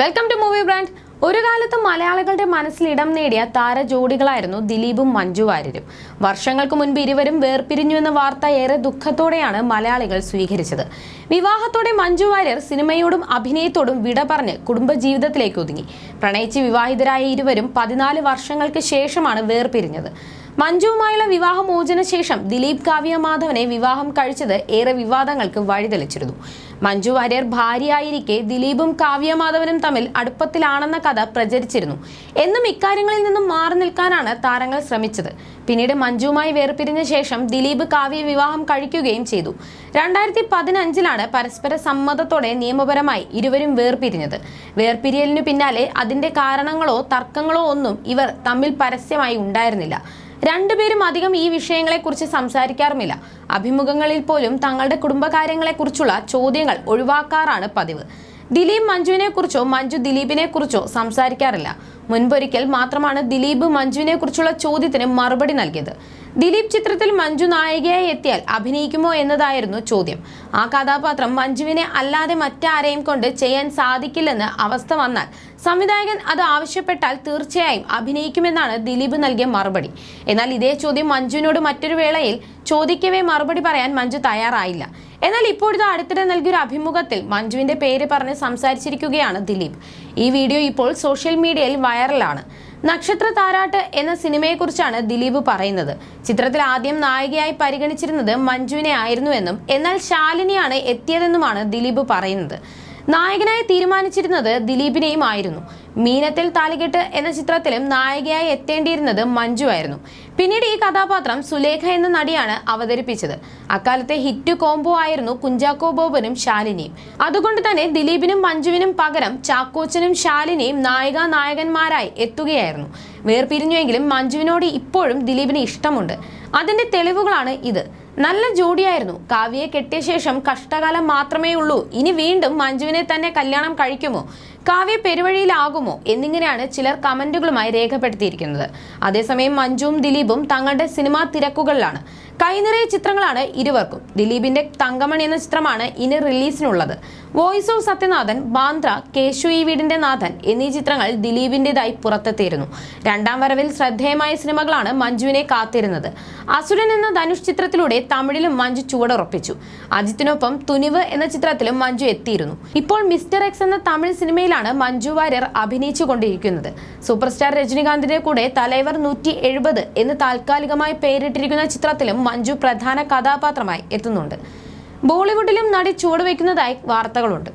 Welcome to movie brand ഒരു കാലത്ത് മലയാളികളുടെ മനസ്സിൽ ഇടം നേടിയ താരജോഡികളായിരുന്നു ദിലീപും മഞ്ജു വാര്യരും. വർഷങ്ങൾക്ക് മുൻപ് ഇരുവരും വേർപിരിഞ്ഞു എന്ന വാർത്ത ഏറെ ദുഃഖത്തോടെയാണ് മലയാളികൾ സ്വീകരിച്ചത്. വിവാഹത്തോടെ മഞ്ജു വാര്യർ സിനിമയോടും അഭിനയത്തോടും വിട പറഞ്ഞ് കുടുംബജീവിതത്തിലേക്ക് ഒതുങ്ങി. പ്രണയിച്ച് വിവാഹിതരായ ഇരുവരും പതിനാല് വർഷങ്ങൾക്ക് ശേഷമാണ് വേർപിരിഞ്ഞത്. മഞ്ജുവുമായുള്ള വിവാഹമോചന ശേഷം ദിലീപ് കാവ്യ മാധവനെ വിവാഹം കഴിച്ചത് ഏറെ വിവാദങ്ങൾക്ക് വഴിതെളിച്ചിരുന്നു. മഞ്ജു വാര്യർ ഭാര്യയായിരിക്കെ ദിലീപും കാവ്യ മാധവനും തമ്മിൽ അടുപ്പത്തിലാണെന്ന കഥ പ്രചരിച്ചിരുന്നു. എന്നും ഇക്കാര്യങ്ങളിൽ നിന്നും മാറി നിൽക്കാനാണ് താരങ്ങൾ ശ്രമിച്ചത്. പിന്നീട് മഞ്ജുവുമായി വേർപിരിഞ്ഞ ശേഷം ദിലീപ് കാവ്യ വിവാഹം കഴിക്കുകയും ചെയ്തു. രണ്ടായിരത്തി പതിനഞ്ചിലാണ് പരസ്പര സമ്മതത്തോടെ നിയമപരമായി ഇരുവരും വേർപിരിഞ്ഞത്. വേർപിരിയലിനു പിന്നാലെ അതിന്റെ കാരണങ്ങളോ തർക്കങ്ങളോ ഒന്നും ഇവർ തമ്മിൽ പരസ്യമായി ഉണ്ടായിരുന്നില്ല. രണ്ടുപേരും അധികം ഈ വിഷയങ്ങളെക്കുറിച്ച് സംസാരിക്കാറുമില്ല. അഭിമുഖങ്ങളിൽ പോലും തങ്ങളുടെ കുടുംബകാര്യങ്ങളെക്കുറിച്ചുള്ള ചോദ്യങ്ങൾ ഒഴിവാക്കാറാണ് പതിവ്. ദിലീപ് മഞ്ജുവിനെ കുറിച്ചോ മഞ്ജു ദിലീപിനെക്കുറിച്ചോ സംസാരിക്കാറില്ല. മുൻപൊരിക്കൽ മാത്രമാണ് ദിലീപ് മഞ്ജുവിനെ കുറിച്ചുള്ള ചോദ്യത്തിന് മറുപടി നൽകിയത്. ദിലീപ് ചിത്രത്തിൽ മഞ്ജു നായികയായി എത്തിയാൽ അഭിനയിക്കുമോ എന്നതായിരുന്നു ചോദ്യം. ആ കഥാപാത്രം മഞ്ജുവിനെ അല്ലാതെ മറ്റാരെയും കൊണ്ട് ചെയ്യാൻ സാധിക്കില്ലെന്ന് അവസ്ഥ വന്നാൽ സംവിധായകൻ അത് ആവശ്യപ്പെട്ടാൽ തീർച്ചയായും അഭിനയിക്കുമെന്നാണ് ദിലീപ് നൽകിയ മറുപടി. എന്നാൽ ഇതേ ചോദ്യം മഞ്ജുവിനോട് മറ്റൊരു വേളയിൽ ചോദിക്കവേ മറുപടി പറയാൻ മഞ്ജു തയ്യാറായില്ല. എന്നാൽ ഇപ്പോഴത്തെ അടുത്തിടെ നൽകിയൊരു അഭിമുഖത്തിൽ മഞ്ജുവിന്റെ പേര് പറഞ്ഞ് സംസാരിച്ചിരിക്കുകയാണ് ദിലീപ്. ഈ വീഡിയോ ഇപ്പോൾ സോഷ്യൽ മീഡിയയിൽ വൈറലാണ്. നക്ഷത്ര താരാട്ട് എന്ന സിനിമയെക്കുറിച്ചാണ് ദിലീപ് പറയുന്നത്. ചിത്രത്തിൽ ആദ്യം നായികയായി പരിഗണിച്ചിരുന്നത് മഞ്ജുവിനെ ആയിരുന്നുവെന്നും എന്നാൽ ശാലിനിയാണ് എത്തിയതെന്നുമാണ് ദിലീപ് പറയുന്നത്. നായകനായി തീരുമാനിച്ചിരുന്നത് ദിലീപിനെയും ആയിരുന്നു മീനത്തിൽ താലികെട്ട് എന്ന ചിത്രത്തിലും നായികയായി എത്തേണ്ടിയിരുന്നത് മഞ്ജു ആയിരുന്നു പിന്നീട് ഈ കഥാപാത്രം സുലേഖ എന്ന നടിയാണ് അവതരിപ്പിച്ചത്. അക്കാലത്തെ ഹിറ്റ് കോംബോ ആയിരുന്നു കുഞ്ചാക്കോ ബോബനും ശാലിനിയും. അതുകൊണ്ട് തന്നെ ദിലീപിനും മഞ്ജുവിനും പകരം ചാക്കോച്ചനും ശാലിനിയും നായിക നായകന്മാരായി എത്തുകയായിരുന്നു. വേർപിരിഞ്ഞുവെങ്കിലും മഞ്ജുവിനോട് ഇപ്പോഴും ദിലീപിന് ഇഷ്ടമുണ്ട്. അതിന്റെ തെളിവുകളാണ് ഇത്. നല്ല ജോഡിയായിരുന്നു. കാവ്യയെ കെട്ടിയ ശേഷം കഷ്ടകാലം മാത്രമേ ഉള്ളൂ ഇനി വീണ്ടും മഞ്ജുവിനെ തന്നെ കല്യാണം കഴിക്കുമോ? കാവ്യ പെരുവഴിയിലാകുമോ എന്നിങ്ങനെയാണ് ചിലർ കമന്റുകളുമായി രേഖപ്പെടുത്തിയിരിക്കുന്നത്. അതേസമയം മഞ്ജുവും ദിലീപും തങ്ങളുടെ സിനിമാ തിരക്കുകളിലാണ്. കൈനിറയ ചിത്രങ്ങളാണ് ഇരുവർക്കും. ദിലീപിന്റെ തങ്കമണി എന്ന ചിത്രമാണ് ഇനി റിലീസിനുള്ളത്. വോയിസ് ഓഫ് സത്യനാഥൻ ബാന്ദ്ര കേശു ഈ വീടിന്റെ നാഥൻ എന്നീ ചിത്രങ്ങൾ ദിലീപിന്റേതായി പുറത്തെത്തിയിരുന്നു. രണ്ടാം വരവിൽ ശ്രദ്ധേയമായ സിനിമകളാണ് മഞ്ജുവിനെ കാത്തിരുന്നത്. അസുരൻ എന്ന ധനുഷ് ചിത്രത്തിലൂടെ തമിഴിലും മഞ്ജു ചുവടുറപ്പിച്ചു. അജിത്തിനൊപ്പം തുനിവ് എന്ന ചിത്രത്തിലും മഞ്ജു എത്തിയിരുന്നു. ഇപ്പോൾ മിസ്റ്റർ എക്സ് എന്ന തമിഴ് സിനിമയിലാണ് മഞ്ജു വാര്യർ അഭിനയിച്ചു കൊണ്ടിരിക്കുന്നത് സൂപ്പർ സ്റ്റാർ രജനികാന്തിന്റെ കൂടെ തലൈവർ നൂറ്റി എഴുപത് എന്ന് താൽക്കാലികമായി പേരിട്ടിരിക്കുന്ന ചിത്രത്തിലും മഞ്ജു പ്രധാന കഥാപാത്രമായി എത്തുന്നുണ്ട്. ബോളിവുഡിലും നടി ചുവടുവെക്കുന്നതായി വാർത്തകളുണ്ട്.